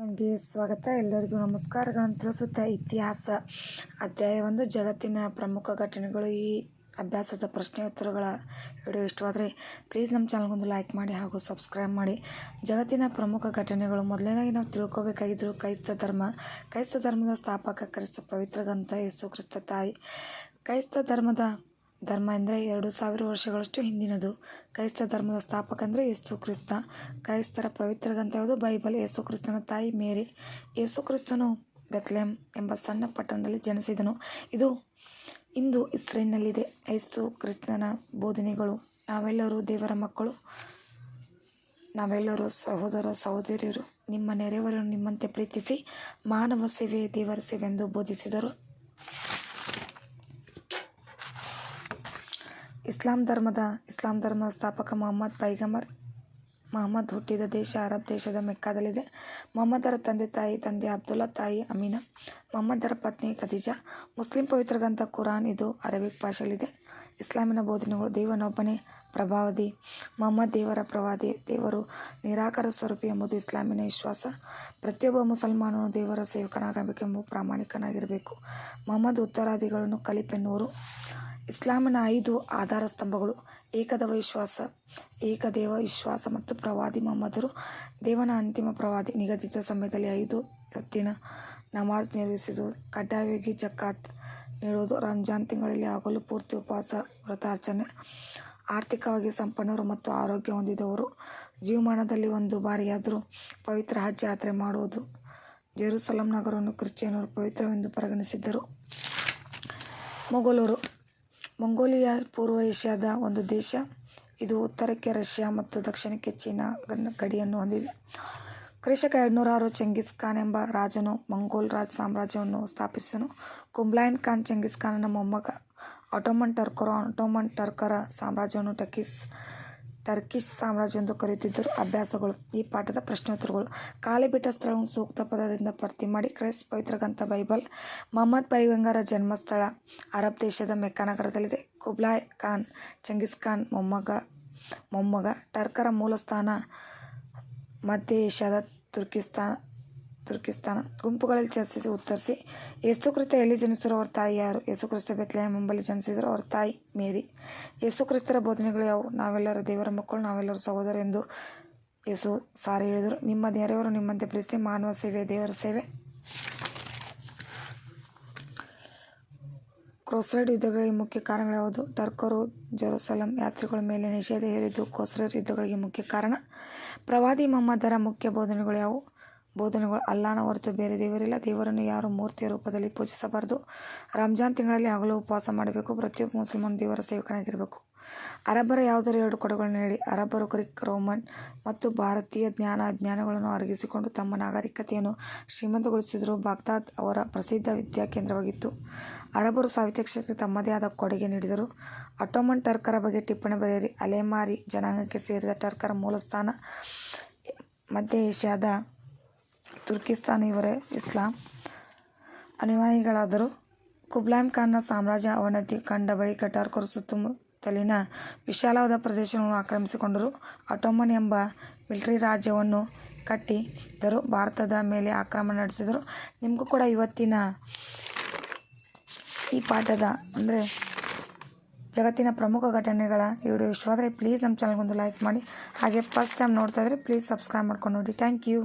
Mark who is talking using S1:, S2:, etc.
S1: ನನಗೆ ಸ್ವಾಗತ. ಎಲ್ಲರಿಗೂ ನಮಸ್ಕಾರಗಳನ್ನು ತಿಳಿಸುತ್ತಾ ಇತಿಹಾಸ. ಅಧ್ಯಾಯ ಒಂದು, ಜಗತ್ತಿನ ಪ್ರಮುಖ ಘಟನೆಗಳು. ಈ ಅಭ್ಯಾಸದ ಪ್ರಶ್ನೆ ಉತ್ತರಗಳ ವಿಡಿಯೋ ಇಷ್ಟವಾದರೆ ಪ್ಲೀಸ್ ನಮ್ಮ ಚಾನಲ್ಗೊಂದು ಲೈಕ್ ಮಾಡಿ ಹಾಗೂ ಸಬ್ಸ್ಕ್ರೈಬ್ ಮಾಡಿ. ಜಗತ್ತಿನ ಪ್ರಮುಖ ಘಟನೆಗಳು. ಮೊದಲನೇದಾಗಿ ನಾವು ತಿಳ್ಕೋಬೇಕಾಗಿದ್ದರು ಕ್ರೈಸ್ತ ಧರ್ಮ. ಕ್ರೈಸ್ತ ಧರ್ಮದ ಸ್ಥಾಪಕ ಕ್ರಿಸ್ತ ಪವಿತ್ರ ಗ್ರಂಥ ಯೇಸು ಕ್ರಿಸ್ತ ತಾಯಿ. ಕ್ರೈಸ್ತ ಧರ್ಮದ ಧರ್ಮ ಅಂದರೆ ಎರಡು ಸಾವಿರ ವರ್ಷಗಳಷ್ಟು ಹಿಂದಿನದು. ಕ್ರೈಸ್ತ ಧರ್ಮದ ಸ್ಥಾಪಕ ಅಂದರೆ ಯೇಸು ಕ್ರಿಸ್ತ. ಕ್ರೈಸ್ತರ ಪವಿತ್ರ ಗ್ರಂಥ ಯಾವುದು? ಬೈಬಲ್. ಯೇಸು ಕ್ರಿಸ್ತನ ತಾಯಿ ಮೇರಿ. ಯೇಸು ಕ್ರಿಸ್ತನು ಬೆತ್ಲೆಮ್ ಎಂಬ ಸಣ್ಣ ಪಟ್ಟಣದಲ್ಲಿ ಜನಿಸಿದನು. ಇದು ಇಂದು ಇಸ್ರೇಲ್ನಲ್ಲಿದೆ. ಯೇಸು ಕ್ರಿಸ್ತನ ಬೋಧನೆಗಳು. ನಾವೆಲ್ಲರೂ ದೇವರ ಮಕ್ಕಳು. ನಾವೆಲ್ಲರೂ ಸಹೋದರ ಸಹೋದರಿಯರು. ನಿಮ್ಮ ನೆರೆಯವರನ್ನು ನಿಮ್ಮಂತೆ ಪ್ರೀತಿಸಿ ಮಾನವ ಸೇವೆ ದೇವರ ಸೇವೆ ಎಂದು ಬೋಧಿಸಿದರು. ಇಸ್ಲಾಂ ಧರ್ಮದ ಇಸ್ಲಾಂ ಧರ್ಮದ ಸ್ಥಾಪಕ ಮೊಹಮ್ಮದ್ ಪೈಗಮರ್ ಮೊಹಮ್ಮದ್ ಹುಟ್ಟಿದ ದೇಶ ಅರಬ್ ದೇಶದ ಮೆಕ್ಕಾದಲ್ಲಿದೆ. ಮೊಹಮ್ಮದರ ತಂದೆ ತಾಯಿ ತಂದೆ ಅಬ್ದುಲ್ಲಾ ತಾಯಿ ಅಮೀನಾ, ಮೊಹಮ್ಮದರ ಪತ್ನಿ ಖದೀಜಾ. ಮುಸ್ಲಿಂ ಪವಿತ್ರ ಗ್ರಂಥ ಕುರಾನ್ ಇದು ಅರೇಬಿಕ್ ಭಾಷೆಯಲ್ಲಿದೆ. ಇಸ್ಲಾಮಿನ ಬೋಧನೆಗಳು ದೇವನೊಬ್ಬನೇ ಪ್ರಭಾವದಿ, ಮೊಹಮ್ಮದ್ ದೇವರ ಪ್ರವಾದಿ, ದೇವರು ನಿರಾಕಾರ ಸ್ವರೂಪಿ ಎಂಬುದು ಇಸ್ಲಾಮಿನ ವಿಶ್ವಾಸ. ಪ್ರತಿಯೊಬ್ಬ ಮುಸಲ್ಮಾನನು ದೇವರ ಸೇವಕನಾಗಬೇಕೆಂಬ ಪ್ರಾಮಾಣಿಕನಾಗಿರಬೇಕು. ಮೊಹಮ್ಮದ್ ಉತ್ತರಾದಿಗಳನ್ನು ಕಲಿಪೆನ್ನುವರು ಇಸ್ಲಾಮಿನ ಐದು ಆಧಾರ ಸ್ತಂಭಗಳು, ಏಕದವ ವಿಶ್ವಾಸ, ಏಕದೇವ ವಿಶ್ವಾಸ ಮತ್ತು ಪ್ರವಾದಿ ಮೊಹಮ್ಮದರು. ದೇವನ ಅಂತಿಮ ಪ್ರವಾದಿ ನಿಗದಿತ ಸಮಯದಲ್ಲಿ ಐದು ಹೊತ್ತಿನ ನಮಾಜ್ ನಿರ್ವಹಿಸುವುದು ಕಡ್ಡಾಯವಾಗಿ ಜಕಾತ್ ನೀಡುವುದು ರಂಜಾನ್ ತಿಂಗಳಲ್ಲಿ ಆಗಲು ಪೂರ್ತಿ ಉಪವಾಸ ವ್ರತಾರ್ಚನೆ ಆರ್ಥಿಕವಾಗಿ ಸಂಪನ್ನರು ಮತ್ತು ಆರೋಗ್ಯ ಹೊಂದಿದವರು. ಜೀವಮಾನದಲ್ಲಿ ಒಂದು ಬಾರಿಯಾದರೂ ಪವಿತ್ರ ಹಜ್ ಯಾತ್ರೆ ಮಾಡುವುದು ಜೆರುಸಲಂ ನಗರವನ್ನು ಕ್ರಿಶ್ಚಿಯನ್ನರು ಪವಿತ್ರವೆಂದು ಪರಿಗಣಿಸಿದ್ದರು. ಮೊಘಲರು ಮಂಗೋಲಿಯಾ ಪೂರ್ವ ಏಷ್ಯಾದ ಒಂದು ದೇಶ. ಇದು ಉತ್ತರಕ್ಕೆ ರಷ್ಯಾ ಮತ್ತು ದಕ್ಷಿಣಕ್ಕೆ ಚೀನಾ ಗಡಿಯನ್ನು ಹೊಂದಿದೆ. ಕ್ರಿಶಕ ಎರಡುನೂರಾರು ಚೆಂಗಿಸ್ ಖಾನ್ ಎಂಬ ರಾಜನು ಮಂಗೋಲ್ ರಾಜ್ ಸಾಮ್ರಾಜ್ಯವನ್ನು ಸ್ಥಾಪಿಸಿದನು. ಕುಂಬ್ಲಾಯನ್ ಖಾನ್ ಚೆಂಗಿಸ್ ಮೊಮ್ಮಗ ಆಟೋಮನ್ ಟರ್ಕರು ಆಟೋಮನ್ ಟರ್ಕರ ಸಾಮ್ರಾಜ್ಯವನ್ನು ಟರ್ಕಿಸ್ ಟರ್ಕಿಶ್ ಸಾಮ್ರಾಜ್ಯ ಎಂದು ಕರೆಯುತ್ತಿದ್ದರು. ಅಭ್ಯಾಸಗಳು, ಈ ಪಾಠದ ಪ್ರಶ್ನೋತ್ತರಗಳು ಖಾಲಿ ಬಿಟ್ಟ ಸ್ಥಳವನ್ನು ಸೂಕ್ತ ಪದದಿಂದ ಭರ್ತಿ ಮಾಡಿ ಕ್ರೈಸ್ತ ಪವಿತ್ರ ಗ್ರಂಥ ಬೈಬಲ್, ಮೊಹಮ್ಮದ್ ಪೈಗಂಗರ ಜನ್ಮಸ್ಥಳ, ಅರಬ್ ದೇಶದ ಮೆಕ್ಕಾ ನಗರದಲ್ಲಿದೆ. ಕುಬ್ಲಾಯ್ ಖಾನ್, ಚಂಗಿಸ್ ಖಾನ್, ಮೊಮ್ಮಗ ಮೊಮ್ಮಗ, ಟರ್ಕರ ಮೂಲಸ್ಥಾನ, ಮಧ್ಯ ಏಷ್ಯಾದ ತುರ್ಕಿಸ್ತಾನ ತುರ್ಕಿಸ್ತಾನ. ಗುಂಪುಗಳಲ್ಲಿ ಚರ್ಚಿಸಿ ಉತ್ತರಿಸಿ ಯೇಸುಕ್ರಿಸ್ತ ಎಲ್ಲಿ ಜನಿಸಿದ್ರು ಅವ್ರ ತಾಯಿ ಯಾರು? ಯೇಸುಕ್ರಿಸ್ತ ಬೆತ್ತಲೆಯ ಮುಂಬಲ್ಲಿ ಜನಿಸಿದ್ರು ಅವ್ರ ತಾಯಿ ಮೇರಿ. ಯೇಸುಕ್ರಿಸ್ತರ ಬೋಧನೆಗಳು ಯಾವುವು? ನಾವೆಲ್ಲರೂ ದೇವರ ಮಕ್ಕಳು, ನಾವೆಲ್ಲರೂ ಸಹೋದರ ಎಂದು ಯೇಸು ಸಾರಿ ಹೇಳಿದರು. ನಿಮ್ಮ ದೇವರವರು ನಿಮ್ಮಂತೆ ಪ್ರೀತಿ ಮಾನವ ಸೇವೆ, ದೇವರ ಸೇವೆ. ಕ್ರೋಸ್ರೈಡ್ ಯುದ್ಧಗಳಿಗೆ ಮುಖ್ಯ ಕಾರಣಗಳು ಯಾವುದು? ಟರ್ಕರು, ಜೆರೂಸಲಂ ಯಾತ್ರಿಗಳ ಮೇಲೆ ನಿಷೇಧ ಹೇರಿದ್ದು ಕ್ರೋಸ್ರೇಡ್ ಯುದ್ಧಗಳಿಗೆ ಮುಖ್ಯ ಕಾರಣ. ಪ್ರವಾದಿ ಮೊಹಮ್ಮದರ ಮುಖ್ಯ ಬೋಧನೆಗಳು ಯಾವುವು? ಬೋಧನೆಗಳು ಅಲ್ಲಾನ ಹೊರತು ಬೇರೆ ದೇವರಿಲ್ಲ. ದೇವರನ್ನು ಯಾರು ಮೂರ್ತಿಯ ರೂಪದಲ್ಲಿ ಪೂಜಿಸಬಾರದು. ರಂಜಾನ್ ತಿಂಗಳಲ್ಲಿ ಹಗಲು ಉಪವಾಸ ಮಾಡಬೇಕು. ಪ್ರತಿಯೊಬ್ಬ ಮುಸಲ್ಮಾನ್ ದೇವರ ಸೇವಕನಾಗಿರಬೇಕು. ಅರಬ್ಬರ ಯಾವುದರ ಎರಡು ಕೊಡುಗಳನ್ನು ಹೇಳಿ. ಅರಬ್ಬರು ಗ್ರೀಕ್, ರೋಮನ್ ಮತ್ತು ಭಾರತೀಯ ಜ್ಞಾನ ಅಜ್ಞಾನಗಳನ್ನು ಅರಗಿಸಿಕೊಂಡು ತಮ್ಮ ನಾಗರಿಕತೆಯನ್ನು ಶ್ರೀಮಂತಗೊಳಿಸಿದರು. ಬಾಗ್ದಾದ್ ಅವರ ಪ್ರಸಿದ್ಧ ವಿದ್ಯಾ ಕೇಂದ್ರವಾಗಿತ್ತು. ಅರಬ್ಬರು ಸಾಹಿತ್ಯ ಕ್ಷೇತ್ರಕ್ಕೆ ತಮ್ಮದೇ ಆದ ಕೊಡುಗೆ ನೀಡಿದರು. ಅಟೋಮನ್ ಟರ್ಕರ ಬಗ್ಗೆ ಟಿಪ್ಪಣಿ ಬರೆಯಿರಿ. ಅಲೆಮಾರಿ ಜನಾಂಗಕ್ಕೆ ಸೇರಿದ ಟರ್ಕರ ಮೂಲಸ್ಥಾನ ಮಧ್ಯ ಏಷ್ಯಾದ ತುರ್ಕಿಸ್ತಾನ್ ಇವರೇ ಇಸ್ಲಾಂ. ಅನುಯಾಯಿಗಳಾದರು ಕುಬ್ಲಾಂ ಖಾನ್ನ ಸಾಮ್ರಾಜ್ಯ ಅವನತಿ ಕಂಡ ಬಳಿಕ ಟರ್ಕರು ಸುತ್ತಮುತ್ತಲಿನ ವಿಶಾಲವಾದ ಪ್ರದೇಶವನ್ನು ಆಕ್ರಮಿಸಿಕೊಂಡರು. ಅಟೋಮನ್ ಎಂಬ ಮಿಲಿಟರಿ ರಾಜ್ಯವನ್ನು ಕಟ್ಟಿದರು ಭಾರತದ ಮೇಲೆ ಆಕ್ರಮಣ ನಡೆಸಿದರು. ನಿಮಗೂ ಕೂಡ ಇವತ್ತಿನ ಈ ಪಾಠದ, ಅಂದರೆ ಜಗತ್ತಿನ ಪ್ರಮುಖ ಘಟನೆಗಳ ವಿಡಿಯೋ ಇಷ್ಟವಾದರೆ ಪ್ಲೀಸ್ ನಮ್ಮ ಚಾನಲ್ಗೊಂದು ಲೈಕ್ ಮಾಡಿ. ಹಾಗೆ ಫಸ್ಟ್ ಟೈಮ್ ನೋಡ್ತಾ ಇದ್ದರೆ ಪ್ಲೀಸ್ ಸಬ್ಸ್ಕ್ರೈಬ್ ಮಾಡ್ಕೊಂಡು ನೋಡಿ. Thank you